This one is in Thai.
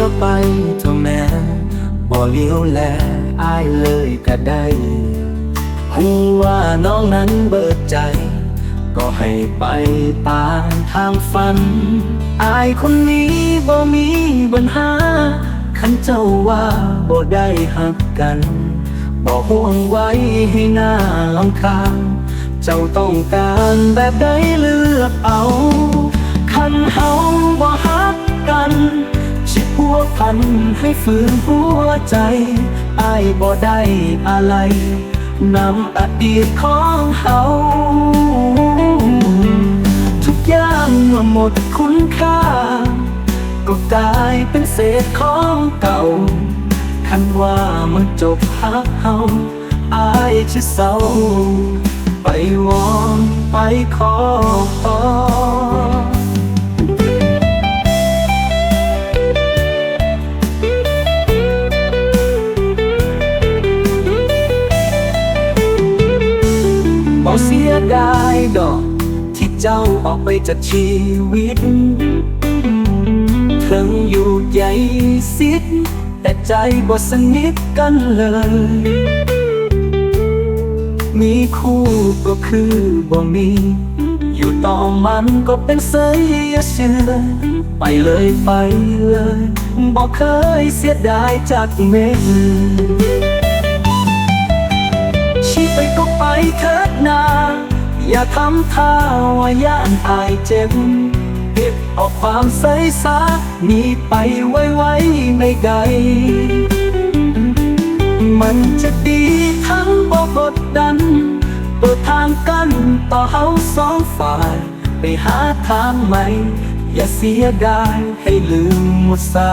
ก็ไปเท่าแม้บ่เลี้ยวแลอายเลยก็ได้หูว่าน้องนั้นเบิดใจ ก็ให้ไปตามทางฝัน อายคนนี้บ่มีปัญหาคันเจ้าว่าบ่ได้หักกัน บ่ห่วงไว้ให้หน้าลำคาญเจ้าต้องการแบบใดเลือกเอาันให้ฝืนหัวใจอายบ่ได้อะไรนำอดีตของเฮาทุกอย่างเมื่อหมดคุณค่า ก็กลายเป็นเศษของเก่า คันว่ามันจบฮักเฮาอายจะเศร้า ไปวอนไปขอ บอกเสียดายดอก ที่เจ้าออกไปจากชีวิตถึงอยู่ใหญ่สิทธแต่ใจบ่สนิทกันเลย มีคู่ก็คือบ่มี อยู่ต่อมันก็เป็นเสียเชื่อไปเลยไปเลย บอกเคยเสียดายจากเม็ดชีไป ก็ไปเถิดนา อย่าทำท่าว่าย่านอายเจ็บเก็บเอาความใสสานีไปไว้ๆไม่ไกลมันจะดีทั้งบ่กดดันเปิดทางกันต่อเฮาสองฝ่าย ไปหาทางใหม่ อย่าเสียดายให้ลืมหมดสา